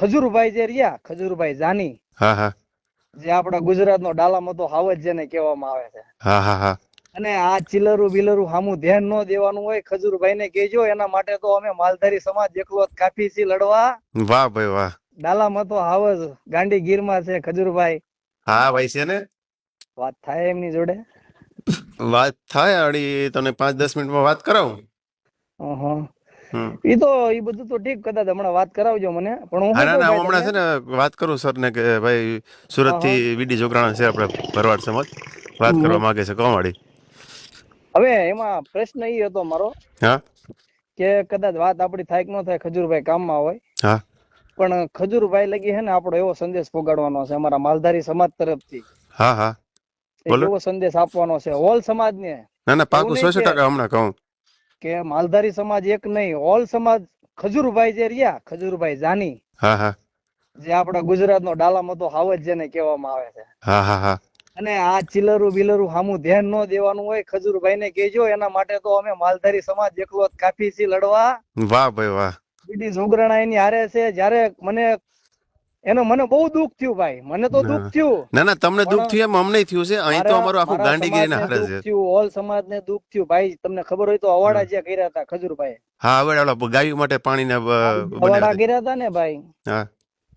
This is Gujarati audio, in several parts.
ખજૂરભાઈ જે રહ્યા ખજુરભાઈ જાની હા હા. જે આપણા ગુજરાતનો ડાલામતો હાવજ જેને કહેવામાં આવે છે. હા હા હા. અને આ ચિલરું બિલરું હામું ધ્યાન ન દેવાનું હોય ખજુરભાઈ ને કેજો એના માટે તો અમે માલધારી સમાજ એકલો કાફી છીએ લડવા. વાહ ભાઈ વાહ. ડાલામતો હાવજ ગાંડી ગીરમાં છે ખજૂરભાઈ. હા ભાઈ છે ને? વાત થાય એમની જોડે? વાત થાય અડી તને પાંચ દસ મિનિટમાં વાત કરાવું? ઈ તો ઈ બધું તો ઠીક કદાચ હમણાં વાત કરાવજો મને પણ હું ના ના હમણાં છે ને વાત કરું સર ને કે ભાઈ સુરતથી વીડી જોગરાણા છે આપણે ભરવાડ સમાજ. વાત કરવા માંગે છે કોમાડી હવે એમાં પ્રશ્ન ઈ હતો મારો હા? કે કદાચ વાત આપડી થાય કે ન થાય ખજૂરભાઈ કામમાં હોય. હા. પણ ખજૂરભાઈ લગી હે ને આપણો એવો સંદેશ પોગાડવાનો છે અમારા માલધારી સમાજ તરફથી. હા હા. એવો સંદેશ આપવાનો છે. હોલ સમાજને. ના ના પાકું એવું સો નહીં સો કે- ટકા હમણાં કહું. કે માલધારી સમાજ એક નહીં ઓલ સમાજ ખજુરભાઈ જે રહ્યા ખજુરભાઈ જાની જે આપણા ગુજરાતનો ડાલામતો હાવજ જેને કહેવામાં આવે છે. અને આ ચિલરું બિલરું હામું ધ્યાન ન દેવાનું હોય ખજુરભાઈ ને કેજો એના માટે તો અમે માલધારી સમાજ એકલો કાફી છીએ લડવા. વાહ ભાઈ વાહ. બીડી જોગરાણા એની હારે છે જ્યારે મને એનો મને બહુ દુઃખ થયું ભાઈ. મને તો દુઃખ થયું. ના ના તમને દુઃખ થયું એમ અમને થયું છે. અહીં તો અમારું આખું ગાંડીગીરી ના હારે છે. ઓલ સમાજ ને દુઃખ થયું. ભાઈ તમને ખબર હોય તો અવાડા જે કર્યા હતા ખજૂરભાઈ હા અવાડા ઓલા ગાયો માટે પાણી ને અવાડા કર્યા હતા ને ભાઈ. હા.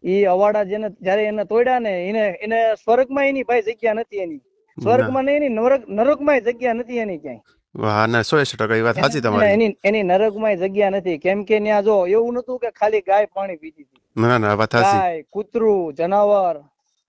ઈ અવાડા જેને જયારે એને તોડ્યા ને એને એને સ્વર્ગમાં એની ભાઈ જગ્યા નથી એની. સ્વર્ગમાં નહીં એની નરક નરકમાં જગ્યા નથી એની ક્યાંય. હા ના સો સો ટકા એ વાત સાચી તમારી. એની એની નરકમાં જગ્યા નથી. કેમ કે ત્યાં જો એવું નતું કે ખાલી ગાય પાણી પીતી હતી. ના ના વાત સાચી. ગાય કૂતરું જનાવર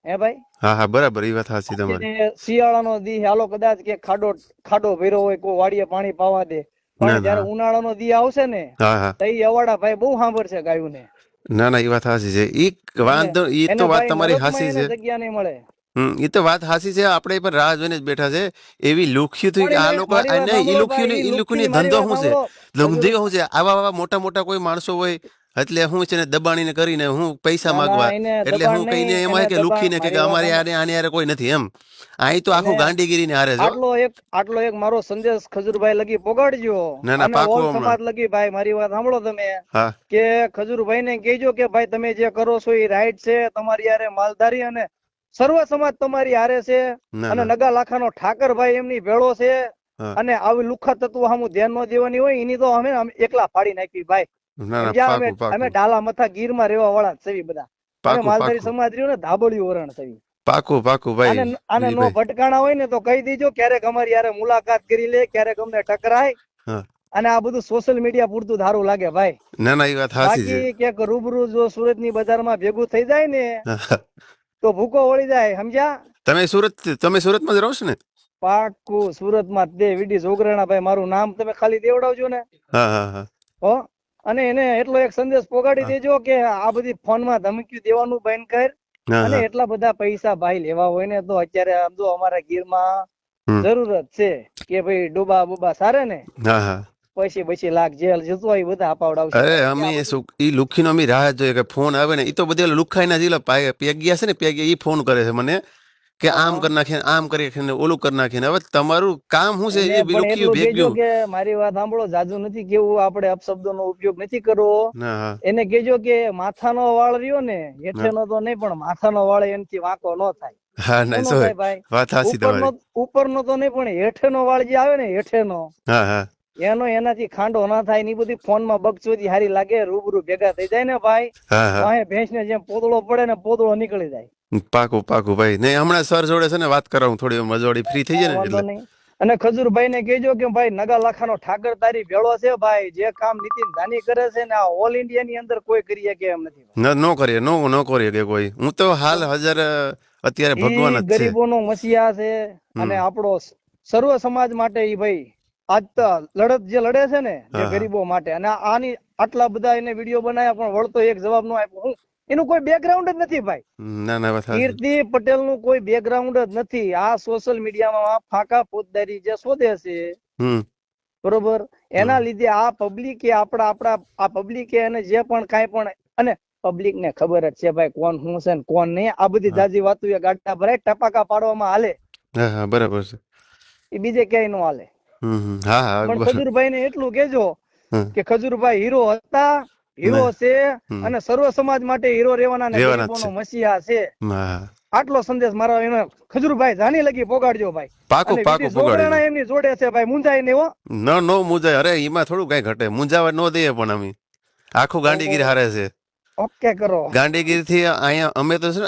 હે ભાઈ? હા હા બરાબર એ વાત સાચી તમારી. શિયાળાનો દી હાલો કદાચ કે ખાડો ખાડો ભર્યો હોય કોઈ વાડીએ પાણી પાવા દે. ના, પણ ના. જયારે ઉનાળાનો દી આવશે ને હા હા. તો ઈ અવાડા ભાઈ બહુ સાંભળશે ગાયુંને. ના ના એ વાત સાચી છે. ઈ વાંધો એ તો વાત તમારી સાચી છે. જગ્યા નહીં મળે. હમ એ તો વાત હાસી છે. આપણે પણ રાહ જોઈને જ બેઠા છે. એવી લુખ્યું થઈ કે આ લોકો ઈ લુખ્યું ઈ લુખ્યુંની લુખ્ખી ધંધો શું છે? ધંધો શું છે? આવા આવા મોટા મોટા કોઈ માણસો હોય એટલે હું છે ને દબાણીને કરીને હું પૈસા ના, ના, માંગવા એટલે હું કહીને એમાં કે લુખીને કે અમારે આને આને યાર કોઈ નથી એમ. અહીં તો આખું ગાંડીગીરી ને હારે આટલો એક આટલો એક મારો સંદેશ ખજુરભાઈ લગી પોગાડજો. ના, ના, પાકું. સમાજ લગી ભાઈ મારી વાત સાંભળો તમે. કે ખજુરભાઈ ને કહેજો કે ભાઈ તમે જે કરો છો એ રાઈટ છે. તમારી આરે માલધારી અને સર્વ સમાજ તમારી હારે છે અને નગા લાખાનો ઠાકરભાઈ એમની ભેળો છે અને આવી લુખા તત્વો સામુ ધ્યાન ન દેવાની હોય એની તો અમે એકલા ફાડી નાખી ભાઈ. અમે ડાલા મથા ગીરમાં રહેવા વાળા છે બધા. માલધારી સમાજ રહ્યું ને ધાબળિયું વરણ છે પાકું પાકું ભાઈ આને નો ભટકાણા હોય ને તો કહી દીજો ક્યારેક અમારી યારે મુલાકાત કરી લે ક્યારેક અમને ટકરાય. અને આ બધું સોશિયલ મીડિયા પૂરતું સારું લાગે ભાઈ. ના ના એ વાત સાચી છે. બાકી ક્યાંક રૂબરૂ જો સુરતની બજારમાં ભેગું થઈ જાય ને તો ભૂકો વળી જાય સમજ્યા તમે સુરત તમે સુરતમાં જ રહો છો ને? પાકું સુરતમાં દે વીડી જોગરાણા ભાઈ મારું નામ તમે ખાલી દેવડાવજો ને. હા હા હા. હો? અને એને એટલો એક સંદેશ પોગાડી દેજો કે આ બધી ફોનમાં ધમકી દેવાનું બંધ કર. અને એટલા બધા પૈસા ભાઈ લેવા હોય ને તો અત્યારે આમ જો અમારા ગીરમાં જરૂરત છે કે ભાઈ ડોબા બોબા સારે ને. હા હા. પછી પછી લાખ જેલ જતો એ બધા અપાવડાવશે. અરે અમે શું ઈ લુખીનો અમે રાહ જોઈએ કે ફોન આવે ને એ તો બધે લુખાઈના જીલો પેગિયા છે ને પેગિયા એ ફોન કરે છે મને કે આમ. કરી નાખીને આમ કરી નાખીને ઓલું કરી નાખીને. હવે તમારું કામ શું છે? એ પણ લુખીયું એટલું કહેજો ભેગ્યું. કે મારી વાત સાંભળો જાજુ નથી કેવું આપણે અપશબ્દોનો ઉપયોગ નથી કરવો. એને કેજો કે માથાનો વાળ રહ્યો ને હેઠેનો તો નહીં પણ માથાનો વાળ એનાથી વાંકો ન થાય. હા ન ના સો થાય ભાઈ? વાત સાચી તમારી. ઉપરનો તો નહીં પણ હેઠેનો વાળ જે આવે ને હેઠેનો હા હા. એનો એનાથી ખાંડો ના થાયની બધી ફોનમાં બગચોદી હારી લાગે રૂબરૂ ભેગા થઈ જાય ને ભાઈ. ભેંસ ને જેમ પોદળો પડે ને પોદળો નીકળી જાય. પાકું પાકું ભાઈ. નહીં હમણાં સર જોડે છે ને વાત કરાવું થોડી મજોડી ફ્રી થઈ જાય ને એટલે. અને ખજૂરભાઈ ને કહેજો કે ભાઈ નગા લાખાનો ઠાકર તારી ભેળો છે ભાઈ જે કામ નીતિન ધાની કરે છે ને આ ઓલ ઇન્ડિયા ની અંદર કોઈ કરી શકે એમ નથી. નો કરીએ નો નો કરીએ કે કોઈ. હું તો હાલ હજાર અત્યારે ભગવાન જ છે. ગરીબોનો મસીહા છે અને આપણો સર્વ સમાજ માટે ઈ ભાઈ આજ તો લડત જે લડે છે ને જે. ગરીબો માટે. અને આની આટલા બધા એને વીડિયો બનાવ્યા પણ વળતો એક જવાબ નો આપ્યો. હું એનું કોઈ બેકગ્રાઉન્ડ જ નથી ભાઈ. ના ના કીર્તિ પટેલનું કોઈ બેકગ્રાઉન્ડ જ નથી. આ સોશિયલ મીડિયામાં ફાંકા ફોજદારી જે શોધે છે બરોબર? એના લીધે આ પબ્લિકે આપડા આપડા આ પબ્લિકે એને જે પણ કાંઈ પણ અને પબ્લિક ને ખબર જ છે ભાઈ કોણ શું છે ને કોણ નહીં. આ બધી. જાજી વાતો એ ગાડા ભરાય ટપાકા પાડવામાં હાલે. બરાબર છે. એ બીજે ક્યાંય નો હાલે. હા હા. પણ ખજુરભાઈ ને એટલું કેજો કે ખજુરભાઈ હીરો હતા હીરો છે અને સર્વ સમાજ માટે હીરો જ ગરીબોનો મસીહા છે. આટલો સંદેશ મારો એને ખજુરભાઈ જાની લગી પોગાડજો ભાઈ. પાકું પાકું વિધિ એમની જોડે છે ભાઈ મુંજાય ને હો. ન નો મુંજાય અરે એમાં થોડું કઈ ઘટે. મુંજાવા ન દઈએ પણ અમે. આખું ગાંડીગીરી હારે છે. ઓકે કરો. ગાંડીગીરી થી અહીંયા અમે તો છે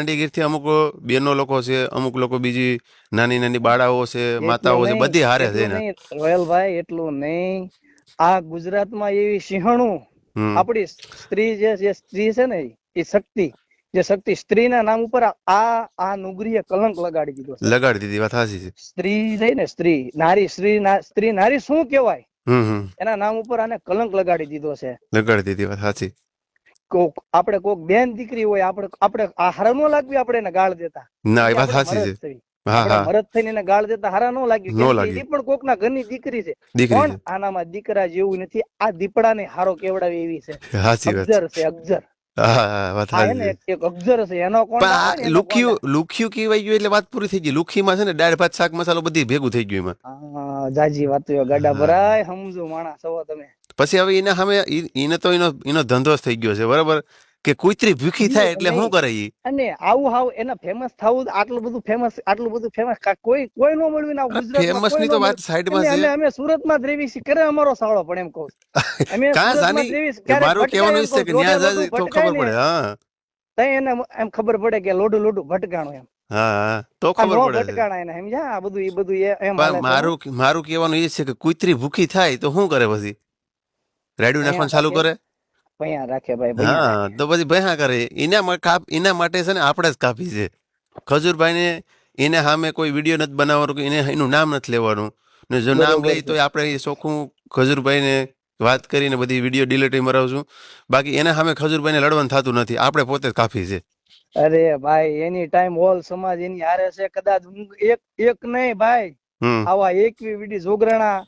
ને થી અમુક બેનો લોકો છે અમુક લોકો બીજી નાની નાની બાળાઓ છે માતાઓ છે બધી હારે છે ને. રોયલભાઈ એટલું નહીં. આ ગુજરાતમાં એવી સિંહણું આપણી સ્ત્રી જે જે સ્ત્રી છે ને એ શક્તિ જે શક્તિ સ્ત્રીના નામ ઉપર આ આ નુગરીએ કલંક લગાડી દીધો લગાડી દીધી વાત સાચી છે. સ્ત્રી થઈ ને સ્ત્રી નારી સ્ત્રી સ્ત્રી નારી શું કહેવાય? એના નામ ઉપર આને કલંક લગાડી દીધો છે. લગાડી દીધી વાત સાચી. કોક આપણે કોક બેન દીકરી હોય આપણે આપણે આ હારા નો લાગવી આપણે એને ગાળ દેતા. ના એ વાત સાચી છે. મરદ થઈને એને ગાળ દેતા હારા ન લાગ્યું. નો. ઈ પણ કોકના ઘરની દીકરી છે. પણ આનામાં દીકરા જેવું નથી. આ દીપડાને હારો કેવડાવે એવી છે. અગજર છે અગજર. હા હા વાત આ હે સાચી ને એક અગજર છે. એનો કોણ પણ આવે? ને આ એનો લુખિયું લુખિયું એટલે વાત પૂરી થઈ ગઈ. લુખીમાં છે ને દાળ ભાત શાક મસાલો બધી ભેગું થઈ ગયું જાજી વાતો ગાડા ભરાય સમજો માણસ. સવો તમે. પછી હવે એના સામે એને તો એનો એનો ધંધો જ થઈ ગયો છે બરાબર? કે કુતરી ભૂખી થાય એટલે શું કરે ઈ? અને આવું હાવ એના ફેમસ થવું આટલું બધું ફેમસ આટલું બધું ફેમસ કોઈ કોઈ નો મળ્યું ના ગુજરાત ફેમસની તો વાત સાઈડમાં છે. અમે સુરત સુરતમાં જ છે કરે અમારો સાળો પણ એમ કહું અમે કા સુરતમાં સાની જ રહેવી છીએ. કે ક્યારેક મારું કહેવાનું છે કે ન્યા જાય તો ખબર પડે હા. તઈ એને એમ ખબર પડે કે લોડું લોડું ભટકાણો એમ. હા તો ખબર પડે ભટકાણા એને સમજ્યા? આ બધું એ બધું એમ. મારું મારું કહેવાનું એ છે કે કુતરી ભૂખી થાય તો શું કરે પછી? રાડ્યું નાખવાનું ચાલુ કરે? ભૈયા રાખે ભાઈ હા તો પછી ભયા કરે. એના કાપ એના માટે છે ને આપણે જ કાપી છે. ખજૂરભાઈને એને સામે કોઈ વીડિયો નથી બનાવવાનો કે એને એનું નામ નથી લેવાનું. ને જો નામ લઈ તો આપણે ચોખ્ખું ખજૂરભાઈને વાત કરીને બધી વીડિયો ડિલીટ મરાવશું. બાકી એના સામે ખજૂરભાઈને લડવાનું થતું નથી. આપણે પોતે જ કાપી છે. અરે ભાઈ એની ટાઈમ ઓલ સમાજ એની હારે છે. કદાચ એક એક નહીં ભાઈ. આવા એકવી વીડી જોગરાણા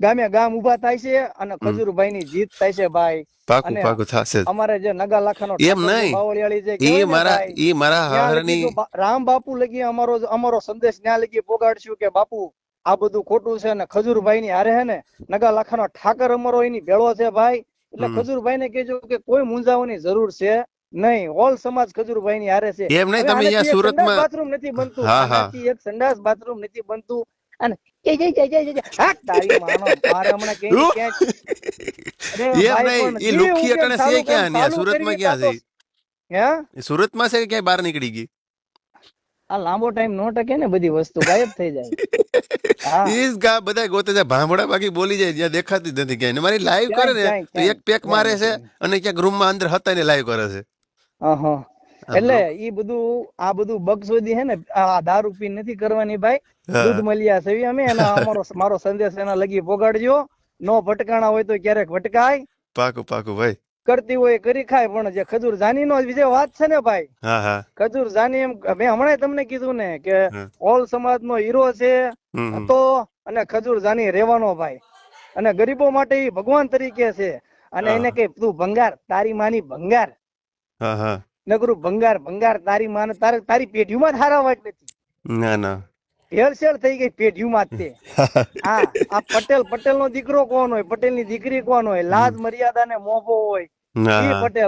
ગામે ગામ ઊભા થાય છે અને ખજૂરભાઈ ની જીત થાય છે ભાઈ. પાકું અને પાકું થશે અમારે જે નગા લાખાનો એમ નહીં. એ મારા એ મારા હારની રામ બાપુ લગી અમારો અમારો સંદેશ ન્યા લગી પોગાડશું કે બાપુ આ બધું ખોટું છે ને ખજૂરભાઈ ની હારે હે ને નગા લાખાનો ઠાકર અમારો એની ભેળો છે ભાઈ. એટલે. ખજૂરભાઈ ને કેજો કે કોઈ મૂંઝાવાની જરૂર છે નહીં. ઓલ સમાજ ખજૂરભાઈ ની હારે છે. એમ નહીં તમે અહીંયા સુરતમાં બાથરૂમ નથી બનતું. હા, હા. એક સંડાસ બાથરૂમ નથી બનતું. અને જય જય જય જય જય. હા, તારી માનો મારે હમણાં કે ભાઈ એ લુખી અટણે છે ક્યાં? ન્યા? સુરતમાં ક્યાં છે? હે? સુરતમાં છે કે ક્યાંય બહાર નીકળી ગઈ? આ લાંબો ટાઈમ નો ટકે ને બધી વસ્તુ ગાયબ થઈ જાય. ઈસ ગા બધા ગોતે છે ભાંભડા બાકી બોલી જાય જ્યાં દેખાતી જ નથી ક્યાંય. ને મારી લાઈવ કરે ને તો એક પેક મારે છે અને ક્યાંક રૂમમાં અંદર હતા ને લાઈવ કરે છે. અહં. એટલે ઈ બધું આ બધું બગસોદી હે ને આ દારૂ પી નથી કરવાની ભાઈ. દૂધ મળ્યા છે અમે એના અમારો મારો સંદેશ એના લગી પોગાડજો. નો ભટકાણા હોય તો ક્યારેક ભટકાય. પાકું પાકું ભાઈ. કરતી હોય કરી ખાય પણ જે ખજૂર જાની નો જે વાત છે ને ભાઈ. ખજૂર જાની એમ મેં હમણાં તમને કીધું ને કે ઓલ સમાજ નો હીરો છે હમ. અને ખજૂર જાની રેવાનો ભાઈ. અને ગરીબો માટે ભગવાન તરીકે છે. અને એને કઈ તું ભંગાર તારી માની ભંગાર. હા ભંગાર ભંગાર તારી માને તારે તારી પેઢીમાં જ હારા વાટ નથી. ના ના. હેરશેર થઈ ગઈ પેઢીમાં તે. હા આ પટેલ પટેલ નો દીકરો કોણ હોય? પટેલની દીકરી કોણ હોય? લાજ મર્યાદા ને મોભો હોય. પટેલ